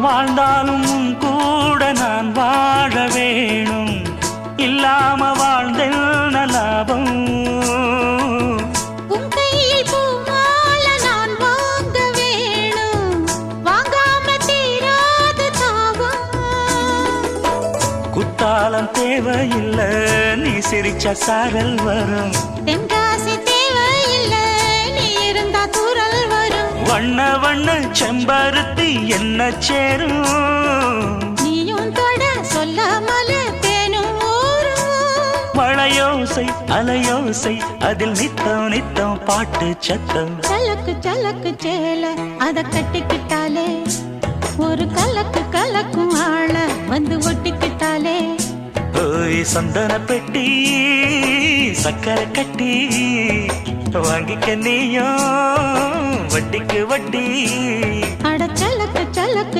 வாழ்ந்தாலும் கூட நான் வாழ வேணும். இல்லாம வாழ்ந்தென்ன லாபம்? குத்தாலம் தேவையில்லை நீ சிரிச்ச சாரல் வரும். வண்ண வண்ண செம்பருத்தி என்ன சேரும்? நீயும் தொட சொல்லாமல தேனும் மழையோசை அலையோசை அதில் நித்தம் நித்தம் பாட்டு சத்தம். சலக்கு சலக்கு சேல அத கட்டிக்கிட்டாலே. ஒரு கலக்கு கலக்கும் ஆள வந்து ஒட்டிக்கிட்டாலே. ஓய் சந்தன பெட்டி சக்கரை கட்டி வாங்கிக்க நீயும். வட்டிக்கு வட்டி.